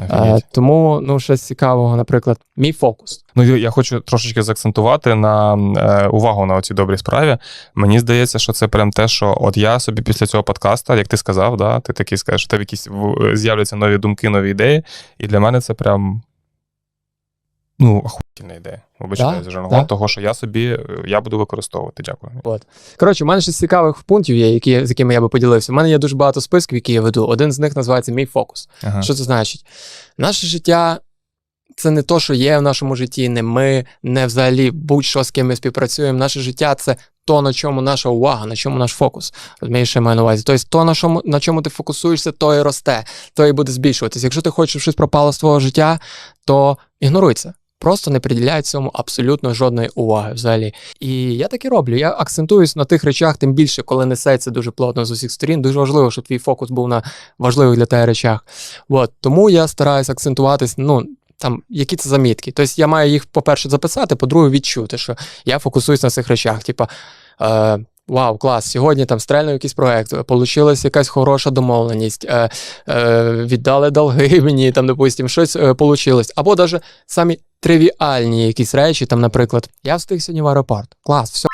Е, тому ну щось цікавого, наприклад, мій фокус. Ну, я хочу трошечки заакцентувати на е, увагу на цій добрій справі. Мені здається, що це прям те, що от я собі після цього подкаста, як ти сказав, да, ти такий скажеш, що в тебе якісь з'являться нові думки, нові ідеї. І для мене це прям. Ну, охуєнна ідея. Вибачаю Да, за жаргон, да. того, що я собі е, я буду використовувати. Дякую. Коротше, у мене ще цікавих пунктів є, які, з якими я би поділився. У мене є дуже багато списків, які я веду. Один з них називається Мій фокус. Ага. Що це значить? Наше життя це не то, що є в нашому житті, не ми, не взагалі будь-що з ким ми співпрацюємо. Наше життя це то, на чому наша увага, на чому наш фокус. Розумієш, що я маю на увазі. Тобто, то, на чому, на чому ти фокусуєшся, то і росте, то і буде збільшуватись. Якщо ти хочеш, щоб щось пропало з твого життя, то ігноруй це. Просто не приділяй цьому абсолютно жодної уваги взагалі. І я так і роблю. Я акцентуюсь на тих речах, тим більше, коли несеться дуже плотно з усіх сторін. Дуже важливо, щоб твій фокус був на важливих для тебе речах. От тому я стараюсь акцентуватись, ну. Там, які це замітки. Тобто я маю їх, по-перше, записати, по-друге, відчути, що я фокусуюсь на цих речах. Типа, е, вау, клас, сьогодні там стрельнув якийсь проект, получилась якась хороша домовленість, е, е, віддали долги мені, там, допустим, щось е, получилось. Або навіть самі тривіальні якісь речі, там, наприклад, я встиг сьогодні в аеропорт. Клас, все,